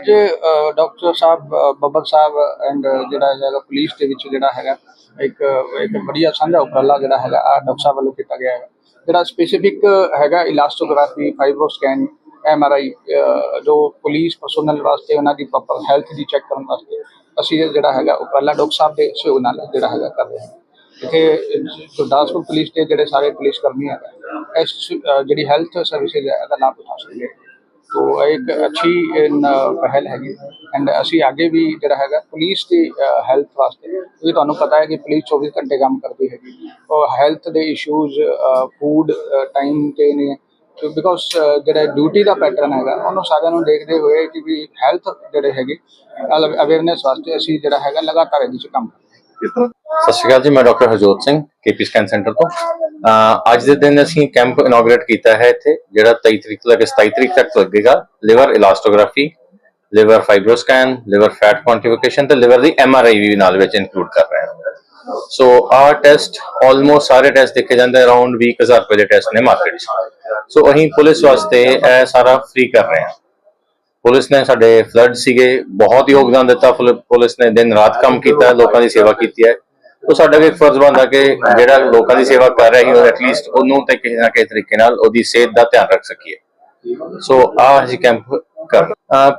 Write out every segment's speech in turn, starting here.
ਅੱਜ doctor Sahib Babbar Sahib and ਜਿਹੜਾ ਹੈਗਾ ਪੁਲਿਸ ਦੇ ਵਿੱਚ ਜਿਹੜਾ ਹੈਗਾ, ਇੱਕ ਇੱਕ ਵਧੀਆ ਸਾਂਝਾ ਉਪਰਾਲਾ ਜਿਹੜਾ ਹੈਗਾ, ਆ ਡਾਕਟਰ ਸਾਹਿਬ ਵੱਲੋਂ ਕੀਤਾ ਗਿਆ ਹੈਗਾ। ਜਿਹੜਾ ਸਪੈਸੀਫਿਕ ਹੈਗਾ elastography fibro scan M R I ਜੋ ਪੁਲਿਸ ਪਰਸਨਲ ਵਾਸਤੇ, ਉਹਨਾਂ ਦੀ ਪ੍ਰੋਪਰ ਹੈਲਥ ਦੀ ਚੈੱਕ ਕਰਨ ਵਾਸਤੇ ਅਸੀਂ ਇਹ ਜਿਹੜਾ ਹੈਗਾ ਉਪਰਾਲਾ ਡਾਕਟਰ ਸਾਹਿਬ ਦੇ ਸਹਿਯੋਗ ਨਾਲ ਜਿਹੜਾ ਹੈਗਾ ਕਰ ਰਹੇ ਹਾਂ। ਇੱਥੇ ਗੁਰਦਾਸਪੁਰ ਪੁਲਿਸ ਦੇ ਜਿਹੜੇ ਸਾਰੇ ਪੁਲਿਸ ਕਰਮੀ ਹੈਗਾ, ਇਸ ਜਿਹੜੀ ਹੈਲਥ ਸਰਵਿਸਿਜ਼ ਹੈ, ਇਹਦਾ ਲਾਭ ਉਠਾ ਸਕਦੇ ਤੋ ਇਹ ਇੱਕ ਅੱਛੀ ਪਹਿਲ ਹੈਗੀ। ਐਂਡ ਅਸੀਂ ਅੱਗੇ ਵੀ ਜਿਹੜਾ ਹੈਗਾ, ਪੁਲਿਸ ਦੀ ਹੈਲਥ ਵਾਸਤੇ, ਕਿਉਂਕਿ ਤੁਹਾਨੂੰ ਪਤਾ ਹੈ ਕਿ ਪੁਲਿਸ 24 ਘੰਟੇ ਕੰਮ ਕਰਦੀ ਹੈਗੀ। ਔਰ ਹੈਲਥ ਦੇ ਇਸ਼ੂਜ਼ ਫੂਡ ਟਾਈਮ ਤੇ ਨੇ। ਬਿਕੋਜ਼ ਜਿਹੜਾ ਡਿਊਟੀ ਦਾ ਪੈਟਰਨ ਹੈਗਾ, ਉਹਨੂੰ ਸਾਰਿਆਂ ਨੂੰ ਦੇਖਦੇ ਹੋਏ ਕਿ ਵੀ ਹੈਲਥ ਜਿਹੜੇ ਹੈਗੇ ਅਵੇਅਰਨੈਸ ਵਾਸਤੇ ਅਸੀਂ ਜਿਹੜਾ ਹੈਗਾ, ਲਗਾਤਾਰ ਇਹਦੇ 'ਚ ਕੰਮ ਕਰ ਰਹੇ ਹਾਂ ਸਤਿ ਸ਼੍ਰੀ ਅਕਾਲ ਜੀ, ਮੈਂ doctor Harjot Singh KP scan centre ਤੋਂ। ਅੱਜ ਦੇ ਦਿਨ ਅਸੀਂ ਕੈਂਪ ਇਨੋਗਰੇਟ ਕੀਤਾ ਹੈ ਇੱਥੇ, ਜਿਹੜਾ 23 ਤਰੀਕ ਤੋਂ 27 ਤਰੀਕ ਤੱਕ ਲੱਗੇਗਾ। Liver elastography liver fibroscan liver fat quantification ਤੇ ਲਿਵਰ ਦੀ ਐਮਆਰਆਈ ਵੀ ਨਾਲ ਵਿੱਚ ਇਨਕਲੂਡ ਕਰ ਰਹੇ ਹਾਂ। ਸੋ ਆਹ ਟੈਸਟ ਆਲਮੋਸਟ ਸਾਰੇ ਟੈਸਟ ਦੇਖੇ ਜਾਂਦੇ ਅਰਾਊਂਡ 20000 ਰੁਪਏ ਦੇ ਟੈਸਟ ਨੇ ਮਾਰਕੀਟ 'ਚ। ਸੋ ਅਸੀਂ ਪੁਲਿਸ ਵਾਸਤੇ ਇਹ ਸਾਰਾ ਫ੍ਰੀ ਕਰ ਰਹੇ ਹਾਂ। ਪੁਲਿਸ ਨੇ ਸਾਡੇ ਫਲੱਡ ਸੀਗੇ, ਬਹੁਤ ਯੋਗਦਾਨ ਦਿੱਤਾ। ਪੁਲਿਸ ਨੇ ਦਿਨ ਰਾਤ ਕੰਮ ਕੀਤਾ, ਲੋਕਾਂ ਦੀ ਸੇਵਾ ਕੀਤੀ ਹੈ। ਉਹ ਸਾਡਾ ਵੀ ਫਰਜ਼ ਬਣਦਾ ਕਿ ਜਿਹੜਾ ਲੋਕਾਂ ਦੀ ਸੇਵਾ ਕਰ ਰਿਹਾ ਹੈ ਐਟਲੀਸਟ ਉਹਨੂੰ ਤੇ ਕਿਸੇ ਨਾ ਕਿਸੇ ਤਰੀਕੇ ਨਾਲ ਉਹਦੀ ਸਿਹਤ ਦਾ ਧਿਆਨ ਰੱਖ ਸਕੀਏ। ਸੋ ਆ ਅਸੀਂ ਕੈਂਪ ਕਰ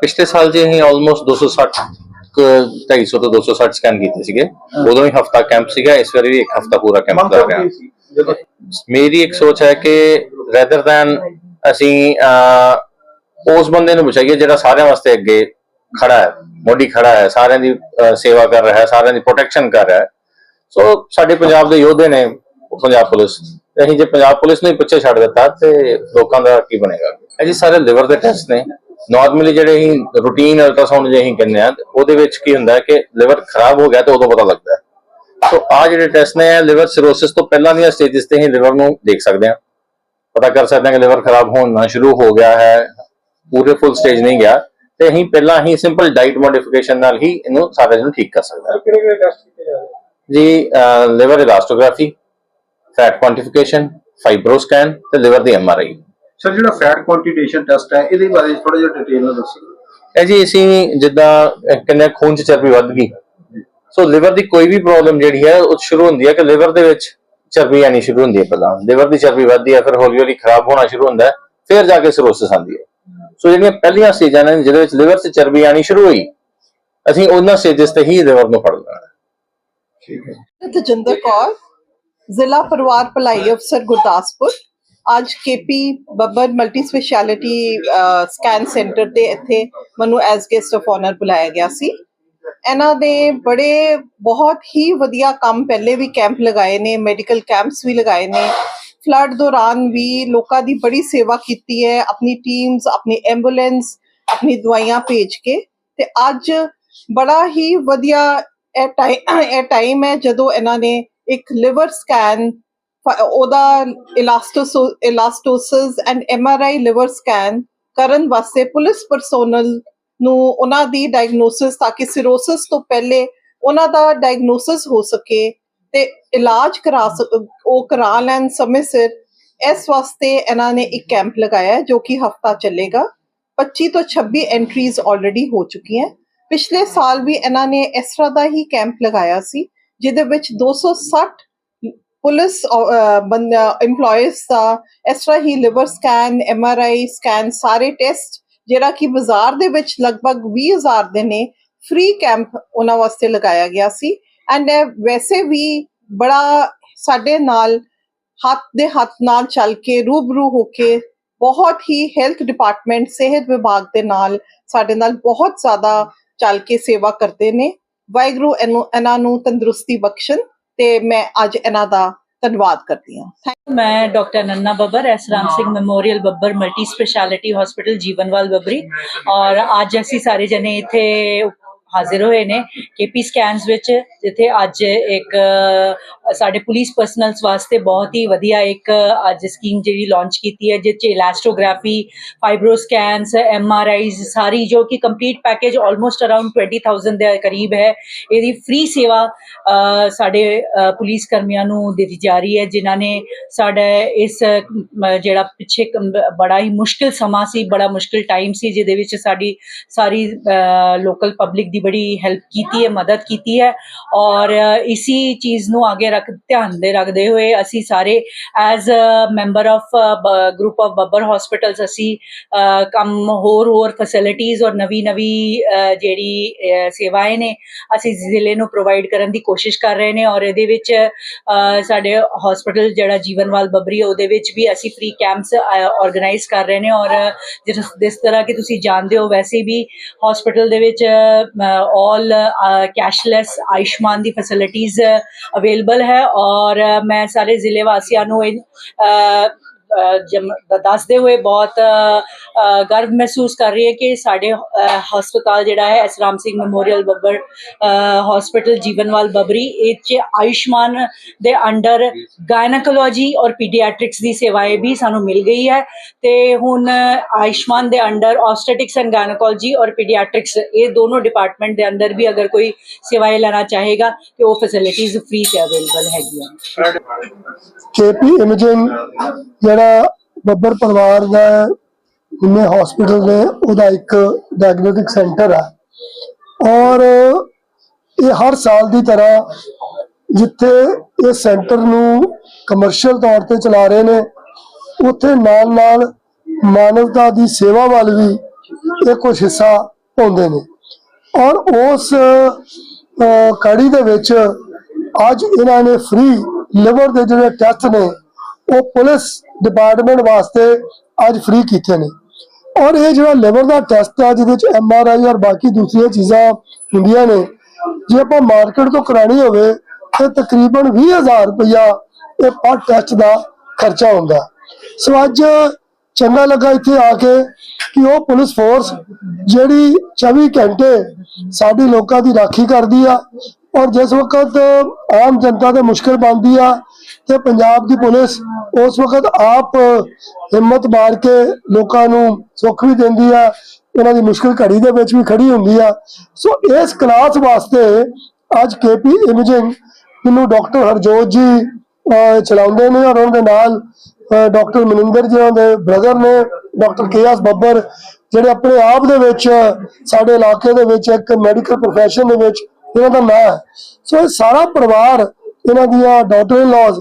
ਪਿਛਲੇ ਸਾਲ ਜੀ ਅਸੀਂ ਆਲਮੋਸਟ 260 ਕੁ 250 ਤੋਂ 260 ਸਕੈਨ ਕੀਤੇ ਸੀਗੇ। ਉਦੋਂ ਹੀ ਹਫਤਾ ਕੈਂਪ ਸੀਗਾ ਇਸ ਵਾਰੀ ਵੀ ਇੱਕ ਹਫਤਾ ਪੂਰਾ ਕੈਂਪ ਕਰ ਰਹੇ ਹਾਂ। ਮੇਰੀ ਇੱਕ ਸੋਚ ਹੈ ਕਿ ਰੈਦਰ ਦੈਨ ਅਸੀਂ ਉਸ ਬੰਦੇ ਨੂੰ ਬਚਾਈਏ ਜਿਹੜਾ ਸਾਰਿਆਂ ਵਾਸਤੇ ਅੱਗੇ ਖੜਾ ਹੈ ਮੋਢੀ ਖੜਾ ਹੈ ਸਾਰਿਆਂ ਦੀ ਸੇਵਾ ਕਰ ਰਿਹਾ ਹੈ ਸਾਰਿਆਂ ਦੀ ਪ੍ਰੋਟੈਕਸ਼ਨ ਕਰ ਰਿਹਾ ਹੈ ਸੋ ਸਾਡੇ ਪੰਜਾਬ ਦੇ ਯੋਧੇ ਨੇ ਪੰਜਾਬ ਪੁਲਿਸ ਅਸੀਂ ਜੇ ਪੰਜਾਬ ਪੁਲਿਸ ਨੂੰ ਪਿੱਛੇ ਛੱਡ ਦਿੱਤਾ ਤੇ ਲੋਕਾਂ ਦਾ ਕੀ ਬਣੇਗਾ? ਇਹ ਸਾਰੇ ਲਿਵਰ ਦੇ ਟੈਸਟ ਨੇ। ਨਾਰਮਲੀ ਜਿਹੜੇ ਅਸੀਂ ਰੂਟੀਨ ਅਲਟਰਾਸਾਊਂਡ ਜੇ ਅਸੀਂ ਕਹਿੰਦੇ ਆ, ਉਹਦੇ ਵਿੱਚ ਕੀ ਹੁੰਦਾ ਕਿ ਲਿਵਰ ਖਰਾਬ ਹੋ ਗਿਆ ਤੇ ਉਦੋਂ ਪਤਾ ਲੱਗਦਾ ਸੋ ਆ ਜਿਹੜੇ ਟੈਸਟ ਨੇ ਲਿਵਰ ਸਿਰੋਸਿਸ ਤੋਂ ਪਹਿਲਾਂ ਦੀਆਂ ਸਟੇजेस ਤੇ ਹੀ ਲਿਵਰ ਨੂੰ ਦੇਖ ਸਕਦੇ ਹਾਂ। ਪਤਾ ਕਰ ਸਕਦੇ ਹਾਂ ਕਿ ਲਿਵਰ ਖਰਾਬ ਹੋਣਾ ਸ਼ੁਰੂ ਹੋ ਗਿਆ ਹੈ, ਪੂਰੇ ਫੁੱਲ ਸਟੇਜ ਨਹੀਂ ਗਿਆ। ਤੇ ਅਸੀਂ ਪਹਿਲਾਂ ਹੀ ਸਿੰਪਲ ਡਾਈਟ ਮੋਡੀਫਿਕੇਸ਼ਨ ਨਾਲ ਹੀ ਇਹਨੂੰ ਸਾਰੇ ਨੂੰ ਠੀਕ ਕਰ ਸਕਦੇ ਹਾਂ। ਕਿਹੜੇ ਕਿਹੜੇ ਟੈਸਟ ਜਾ liver elastography fat quantification fibroscan ਤੇ ਲਿਵਰ ਦੀ ਐਮਆਰਆਈ ਸਰ ਜਿਹੜਾ ਫੈਟ ਕੁਆਂਟੀਟੇਸ਼ਨ ਟੈਸਟ ਹੈ ਇਹਦੇ ਬਾਰੇ ਥੋੜਾ ਜਿਹਾ ਡਿਟੇਲ ਨਾਲ ਦੱਸੋ। ਇਹ ਜੀ ਅਸੀਂ ਜਿੱਦਾਂ ਹਾਂ ਖੂਨ ਚ ਚਰਬੀ ਵੱਧ ਗਈ। ਸੋ ਲਿਵਰ ਦੀ ਕੋਈ ਵੀ ਪ੍ਰੋਬਲਮ ਜਿਹੜੀ ਹੈ ਉਹ ਸ਼ੁਰੂ ਹੁੰਦੀ ਹੈ ਕਿ ਲਿਵਰ ਦੇ ਵਿੱਚ ਚਰਬੀ ਆਣੀ ਸ਼ੁਰੂ ਹੁੰਦੀ ਹੈ ਪਹਿਲਾਂ। ਲਿਵਰ ਦੀ ਚਰਬੀ ਵੱਧਦੀ ਹੈ ਫਿਰ ਹੌਲੀ ਹੌਲੀ ਖਰਾਬ ਹੋਣਾ ਸ਼ੁਰੂ ਹੁੰਦਾ ਹੈ ਫਿਰ ਜਾ ਕੇ ਸਿਰੋਸਿਸ ਆਉਂਦੀ ਹੈ। ਸੋ ਜਿਹੜੀਆਂ ਪਹਿਲੀਆਂ ਸਟੇਜਾਂ ਨੇ ਜਿਹਦੇ ਵਿੱਚ ਲਿਵਰ 'ਚ ਚਰਬੀ ਆਣੀ ਸ਼ੁਰੂ ਹੋਈ ਅਸੀਂ ਉਹਨਾਂ ਸਟੇਜਸ ਤੇ ਹੀ ਲਿਵਰ ਨੂੰ ਫੜ ਲੈਣਾ। ਹੈ। ਤਜਿੰਦਰ ਕੌਰ ਜ਼ਿਲ੍ਹਾ ਪਰਿਵਾਰ ਭਲਾਈ ਅਫਸਰ ਗੁਰਦਾਸਪੁਰ ਅੱਜ KP Babbar multi speciality scan centre ਤੇ ਇੱਥੇ ਮੈਨੂੰ ਐਜ਼ ਗੈਸਟ ਆਫ ਆਨਰ ਬੁਲਾਇਆ ਗਿਆ ਸੀ। ਇਹਨਾਂ ਦੇ ਬੜੇ ਬਹੁਤ ਹੀ ਵਧੀਆ ਕੰਮ ਪਹਿਲੇ ਵੀ ਕੈਂਪ ਲਗਾਏ ਨੇ ਮੈਡੀਕਲ ਕੈਂਪਸ ਵੀ ਲਗਾਏ ਨੇ। ਫਲੱਡ ਦੌਰਾਨ ਵੀ ਲੋਕਾਂ ਦੀ ਬੜੀ ਸੇਵਾ ਕੀਤੀ ਹੈ, ਆਪਣੀ ਟੀਮਸ ਆਪਣੀ ਐਂਬੂਲੈਂਸ ਆਪਣੀ ਦਵਾਈਆਂ ਭੇਜ ਕੇ। ਤੇ ਅੱਜ ਬੜਾ ਹੀ ਵਧੀਆ ਇਹ ਟਾਈਮ ਇਹ ਟਾਈਮ ਹੈ ਜਦੋਂ ਇਹਨਾਂ ਨੇ ਇੱਕ ਲਿਵਰ ਸਕੈਨ ਉਹਦਾ ਇਲਾਸਟੋਸ, elastosis and M R I liver scan ਕਰਨ ਵਾਸਤੇ ਪੁਲਿਸ ਪਰਸੋਨਲ ਨੂੰ ਉਹਨਾਂ ਦੀ ਡਾਇਗਨੋਸਿਸ ਤਾਂ ਕਿ ਸਿਰੋਸਿਸ ਤੋਂ ਪਹਿਲੇ ਉਹਨਾਂ ਦਾ ਡਾਇਗਨੋਸਿਸ ਹੋ ਸਕੇ ਤੇ ਇਲਾਜ ਕਰਾ ਸਕ ਉਹ ਕਰਾ ਲੈਣ ਸਮੇਂ ਸਿਰ ਇਸ ਵਾਸਤੇ ਇਹਨਾਂ ਨੇ ਇੱਕ ਕੈਂਪ ਲਗਾਇਆ ਜੋ ਕਿ ਹਫਤਾ ਚੱਲੇਗਾ। 25 ਤੋਂ 26 ਐਂਟਰੀਜ਼ ਆਲਰੇਡੀ ਹੋ ਚੁੱਕੀਆਂ। ਪਿਛਲੇ ਸਾਲ ਵੀ ਇਹਨਾਂ ਨੇ ਇਸ ਤਰ੍ਹਾਂ ਦਾ ਹੀ ਕੈਂਪ ਲਗਾਇਆ ਸੀ, ਜਿਹਦੇ ਵਿੱਚ 260 ਪੁਲਿਸ EMPLOYEES ਦਾ ਇਸ ਤਰ੍ਹਾਂ ਹੀ ਲਿਵਰ ਸਕੈਨ ਐਮਆਰਆਈ ਸਕੈਨ ਸਾਰੇ ਟੈਸਟ ਜਿਹੜਾ ਕਿ ਬਾਜ਼ਾਰ ਦੇ ਵਿੱਚ ਲਗਭਗ 20000 ਦੇ ਨੇ ਫ੍ਰੀ ਕੈਂਪ ਉਹਨਾਂ ਵਾਸਤੇ ਲਗਾਇਆ ਗਿਆ ਸੀ। ਐਂਡ ਵੈਸੇ ਵੀ ਬੜਾ ਸਾਡੇ ਨਾਲ ਹੱਥ ਦੇ ਹੱਥ ਨਾਲ ਚੱਲ ਕੇ, ਰੂਬਰੂ ਹੋ ਕੇ ਬਹੁਤ ਹੀ ਹੈਲਥ ਡਿਪਾਰਟਮੈਂਟ ਸਿਹਤ ਵਿਭਾਗ ਦੇ ਨਾਲ ਸਾਡੇ ਨਾਲ ਬਹੁਤ ਜ਼ਿਆਦਾ ਚੱਲ ਕੇ ਸੇਵਾ ਕਰਦੇ ਨੇ। ਵਾਹਿਗੁਰੂ ਇਹਨੂੰ ਇਹਨਾਂ ਨੂੰ ਤੰਦਰੁਸਤੀ ਬਖਸ਼ਣ ਤੇ ਮੈਂ ਅੱਜ ਇਹਨਾਂ ਦਾ ਧੰਨਵਾਦ ਕਰਦੀ ਹਾਂ। ਮੈਂ doctor Nanna Babbar S Ram Singh memorial Babbar multi speciality hospital Jeevanwal Babbri. ਔਰ ਅੱਜ ਅਸੀਂ ਸਾਰੇ ਜਣੇ ਇੱਥੇ ਹਾਜ਼ਰ ਹੋਏ ਨੇ ਕੇਪੀ ਸਕੈਨਸ ਵਿੱਚ, ਜਿੱਥੇ ਅੱਜ ਇੱਕ ਸਾਡੇ ਪੁਲਿਸ ਪਰਸਨਲਸ ਵਾਸਤੇ ਬਹੁਤ ਹੀ ਵਧੀਆ ਇੱਕ, ਅੱਜ ਸਕੀਮ ਜਿਹੜੀ ਲਾਂਚ ਕੀਤੀ ਹੈ ਜਿਸ 'ਚ elastography fibro scans M R Is ਸਾਰੀ ਜੋ ਕਿ ਕੰਪਲੀਟ ਪੈਕੇਜ ਆਲਮੋਸਟ ਅਰਾਊਂਡ 20000 ਦੇ ਕਰੀਬ ਹੈ, ਇਹਦੀ ਫ੍ਰੀ ਸੇਵਾ ਸਾਡੇ ਪੁਲਿਸ ਕਰਮੀਆਂ ਨੂੰ ਦਿੱਤੀ ਜਾ ਰਹੀ ਹੈ, ਜਿਨ੍ਹਾਂ ਨੇ ਸਾਡਾ ਇਸ ਜਿਹੜਾ ਪਿੱਛੇ ਬੜਾ ਹੀ ਮੁਸ਼ਕਿਲ ਸਮਾਂ ਸੀ, ਬੜਾ ਮੁਸ਼ਕਿਲ ਟਾਈਮ ਸੀ, ਜਿਹਦੇ ਵਿੱਚ ਸਾਡੀ ਸਾਰੀ ਲੋਕਲ ਪਬਲਿਕ ਦੀ ਬੜੀ ਹੈਲਪ ਕੀਤੀ ਹੈ ਮਦਦ ਕੀਤੀ ਹੈ ਔਰ ਅ, ਚੀਜ਼ ਨੂੰ ਅੱਗੇ ਰੱਖ ਧਿਆਨ ਦੇ ਰੱਖਦੇ ਹੋਏ ਅਸੀਂ ਸਾਰੇ as a member of group of Babbar hospitals ਅਸੀਂ ਕੰਮ ਹੋਰ ਹੋਰ ਫੈਸਿਲਿਟੀਆਂ ਔਰ ਨਵੀਂ ਨਵੀਂ ਜਿਹੜੀ ਅ, ਨੇ ਅਸੀਂ ਜ਼ਿਲ੍ਹੇ ਨੂੰ ਪ੍ਰੋਵਾਈਡ ਕਰਨ ਦੀ ਕੋਸ਼ਿਸ਼ ਕਰ ਰਹੇ ਨੇ ਔਰ ਇਹਦੇ ਵਿੱਚ ਸਾਡੇ ਹਸਪੀਟਲ ਜਿਹੜਾ ਜੀਵਨਵਾਲ ਬੱਬਰੀ ਉਹਦੇ ਵਿੱਚ ਵੀ ਅਸੀਂ ਫ੍ਰੀ ਕੈਂਪਸ ਆਰਗੇਨਾਈਜ਼ ਕਰ ਰਹੇ ਨੇ ਔਰ ਜਿਸ ਜਿਸ ਤਰ੍ਹਾਂ ਕਿ ਤੁਸੀਂ ਜਾਣਦੇ ਹੋ ਵੈਸੇ ਵੀ ਹਸਪੀਟਲ ਦੇ ਵਿੱਚ ਆਲ ਕੈਸ਼ਲੈਸ ਆਯੁਸ਼ਮਾਨ ਦੀ ਫੈਸਿਲਿਟੀਆਂ ਅਵੇਲੇਬਲ ਹੈ ਔਰ ਮੈਂ ਸਾਰੇ ਜ਼ਿਲ੍ਹੇ ਵਾਸੀਆਂ ਨੂੰ ਇਹ ਦੱਸਦੇ ਹੋਏ ਬਹੁਤ ਗਰਵ ਮਹਿਸੂਸ ਕਰ ਰਹੀ ਹੈ ਕਿ ਸਾਡੇ ਹਸਪਤਾਲ ਜਿਹੜਾ ਹੈ, S Ram Singh memorial Babbar hospital Jeevanwal Babbri, ਇਹ 'ਚ ਆਯੁਸ਼ਮਾਨ ਦੇ ਅੰਡਰ ਗਾਇਨਕੋਲੋਜੀ ਔਰ ਪੀਡੀਆਟ੍ਰਿਕਸ ਦੀ ਸੇਵਾएं ਵੀ ਸਾਨੂੰ ਮਿਲ ਗਈ ਹੈ ਤੇ ਹੁਣ ਆਯੁਸ਼ਮਾਨ ਦੇ ਅੰਡਰ ਆਸਟੈਟਿਕਸ ਐਂਡ ਗਾਇਨਕੋਲੋਜੀ ਔਰ ਪੀਡੀਆਟ੍ਰਿਕਸ ਇਹ ਦੋਨੋਂ ਡਿਪਾਰਟਮੈਂਟ ਦੇ ਅੰਦਰ ਵੀ ਅਗਰ ਕੋਈ ਸੇਵਾएं ਲੈਣਾ ਚਾਹੇਗਾ, ਤੇ ਉਹ ਫੈਸਿਲਿਟੀਆਂ ਫ੍ਰੀ ਤੇ ਅਵੇਲੇਬਲ ਹੈਗੀਆਂ। ਕੇਪੀ ਇਮੇਜਿੰਗ ਜਿਹੜਾ ਬੱਬਰ ਪਰਿਵਾਰ ਦਾ ਜਿੰਨੇ ਹਸਪੀਟਲ ਨੇ ਉਹਦਾ ਇੱਕ ਡਾਇਗਨੋਸਟਿਕ ਸੈਂਟਰ ਹੈ ਔਰ ਇਹ ਹਰ ਸਾਲ ਦੀ ਤਰ੍ਹਾਂ ਜਿੱਥੇ ਇਹ ਸੈਂਟਰ ਨੂੰ ਕਮਰਸ਼ੀਅਲ ਤੌਰ ਤੇ ਚਲਾ ਰਹੇ ਨੇ, ਉੱਥੇ ਨਾਲ ਨਾਲ ਮਾਨਵਤਾ ਦੀ ਸੇਵਾ ਵੱਲ ਵੀ ਇਹ ਕੁਝ ਹਿੱਸਾ ਪਾਉਂਦੇ ਨੇ। ਔਰ ਉਸ ਕੜੀ ਦੇ ਵਿੱਚ ਅੱਜ ਇਹਨਾਂ ਨੇ ਫ੍ਰੀ ਲਿਵਰ ਦੇ ਜਿਹੜੇ ਟੈਸਟ ਨੇ, ਉਹ ਪੁਲਿਸ ਡਿਪਾਰਟਮੈਂਟ ਵਾਸਤੇ ਅੱਜ ਫ੍ਰੀ ਕੀਤੇ ਨੇ। ਔਰ ਇਹ ਜਿਹੜਾ ਲਿਵਰ ਦਾ ਟੈਸਟ ਆ, ਜਿਹਦੇ ਵਿੱਚ ਐਮ ਆਰ ਆਈ ਔਰ ਬਾਕੀ ਦੂਸਰੀਆਂ ਚੀਜ਼ਾਂ ਹੁੰਦੀਆਂ ਨੇ, ਜੇ ਆਪਾਂ ਮਾਰਕੀਟ ਤੋਂ ਕਰਾਣੀ ਹੋਵੇ, ਤੇ ਤਕਰੀਬਨ 20000 ਰੁਪਇਆ ਇਹ ਪਰ ਟੈਸਟ ਦਾ ਖਰਚਾ ਹੁੰਦਾ। ਸੋ ਅੱਜ ਚੰਗਾ ਲੱਗਾ ਇੱਥੇ ਆ ਕੇ ਕਿ ਉਹ ਪੁਲਿਸ ਫੋਰਸ ਜਿਹੜੀ 24 ਘੰਟੇ ਸਾਡੀ ਲੋਕਾਂ ਦੀ ਰਾਖੀ ਕਰਦੀ ਆ, ਔਰ ਜਿਸ ਵਕਤ ਆਮ ਜਨਤਾ ਤੇ ਮੁਸ਼ਕਲ ਬਣਦੀ ਆ, ਤੇ ਪੰਜਾਬ ਦੀ ਪੁਲਿਸ ਉਸ ਵਕਤ ਆਪ ਹਿੰਮਤ ਮਾਰ ਕੇ ਲੋਕਾਂ ਨੂੰ ਸੁੱਖ ਵੀ ਦਿੰਦੀ ਆ, ਉਹਨਾਂ ਦੀ ਮੁਸ਼ਕਲ ਘੜੀ ਦੇ ਵਿੱਚ ਵੀ ਖੜੀ ਹੁੰਦੀ ਆ। ਸੋ ਇਸ ਕਲਾਸ ਵਾਸਤੇ ਅੱਜ ਕੇਪੀ ਇਮੇਜਿੰਗ ਜਿਹਨੂੰ ਡਾਕਟਰ ਹਰਜੋਤ ਜੀ ਚਲਾਉਂਦੇ ਨੇ ਔਰ ਉਹਨਾਂ ਦੇ ਨਾਲ ਡਾਕਟਰ ਮਨਿੰਦਰ ਜੀ, ਉਹਨਾਂ ਦੇ ਬ੍ਰਦਰ ਨੇ ਡਾਕਟਰ ਕੇਐਸ ਬੱਬਰ, ਜਿਹੜੇ ਆਪਣੇ ਆਪ ਦੇ ਵਿੱਚ, ਸਾਡੇ ਇਲਾਕੇ ਦੇ ਵਿੱਚ ਇੱਕ ਮੈਡੀਕਲ ਪ੍ਰੋਫੈਸ਼ਨ ਦੇ ਵਿੱਚ ਇਹਨਾਂ ਦਾ ਨਾਂ ਹੈ। ਸੋ ਇਹ ਸਾਰਾ ਪਰਿਵਾਰ ਇਹਨਾਂ ਦੀਆਂ ਡਾਕਟਰ ਲਾਜ਼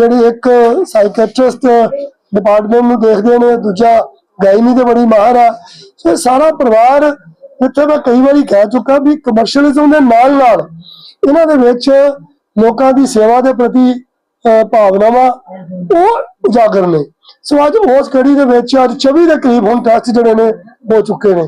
ਜਿਹੜੀ ਇੱਕ ਸਾਈਕੈਟ੍ਰਿਸਟ ਡਿਪਾਰਟਮੈਂਟ ਨੂੰ ਦੇਖਦੇ ਨੇ, ਦੂਜਾ ਗਾਇਨੀ ਦੇ ਬੜੀ ਮਾਹਰ ਆ। ਸੋ ਸਾਰਾ ਪਰਿਵਾਰ ਜਿੱਥੇ ਮੈਂ ਕਈ ਵਾਰੀ ਕਹਿ ਚੁੱਕਾ ਵੀ ਕਮਰਸ਼ੀਅਲਿਜ਼ਮ ਦੇ ਨਾਲ ਨਾਲ ਇਹਨਾਂ ਦੇ ਵਿੱਚ ਲੋਕਾਂ ਦੀ ਸੇਵਾ ਦੇ ਪ੍ਰਤੀ ਭਾਵਨਾਵਾਂ ਉਹ ਉਜਾਗਰ ਨੇ। ਸੋ ਅੱਜ ਉਸ ਕੜੀ ਦੇ ਵਿੱਚ ਅੱਜ 24 ਦੇ ਕਰੀਬ ਹੁਣ ਟੈਸਟ ਜਿਹੜੇ ਨੇ ਹੋ ਚੁੱਕੇ ਨੇ।